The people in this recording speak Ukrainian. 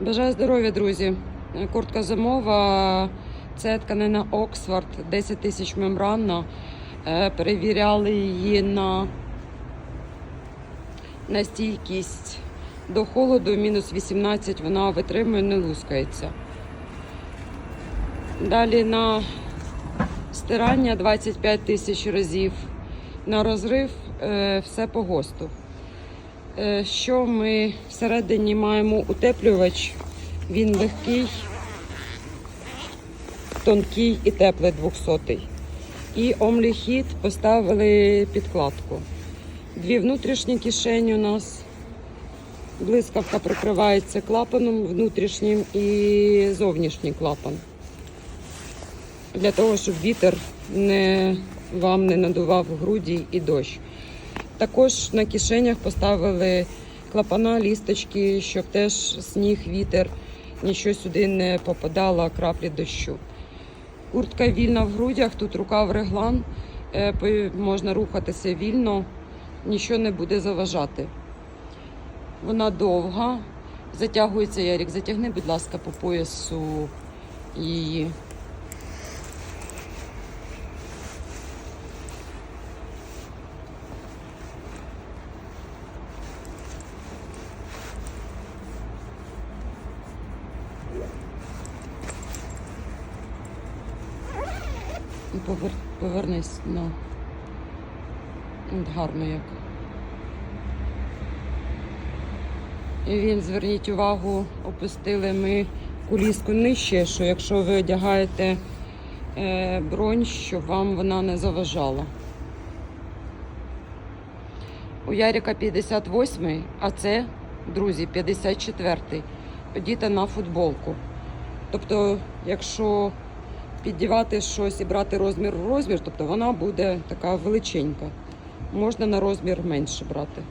Бажаю здоров'я, друзі. Куртка зимова. Це тканина Оксфорд, 10 тисяч мембранна. Е, Перевіряли її на, на стійкість до холоду, мінус 18, вона витримує, не лускається. Далі на стирання 25 тисяч разів. На розрив е, все по ГОСТу. Е, Що ми всередині маємо утеплювач? Він легкий, тонкий і теплий 200 І омліхіт поставили підкладку. Дві внутрішні кишені у нас. Блискавка прикривається клапаном внутрішнім і зовнішній клапан. Для того, щоб вітер не, вам не надував груді і дощ. Також на кишенях поставили клапана, лісточки, щоб теж сніг, вітер, нічого сюди не попадало, краплі дощу. Куртка вільна в грудях, тут рукав реглан, е, можна рухатися вільно, нічого не буде заважати. Вона довга, затягується Ярік. Затягни, будь ласка, по поясу її. Повер... повернись на От гарно як. І він, зверніть увагу, опустили ми куліску нижче, що якщо ви одягаєте е, бронь, щоб вам вона не заважала. У Яріка 58, а це, друзі, 54-й. Одіта на футболку. Тобто, якщо піддівати щось і брати розмір в розмір, тобто вона буде така величенька. Можна на розмір менше брати.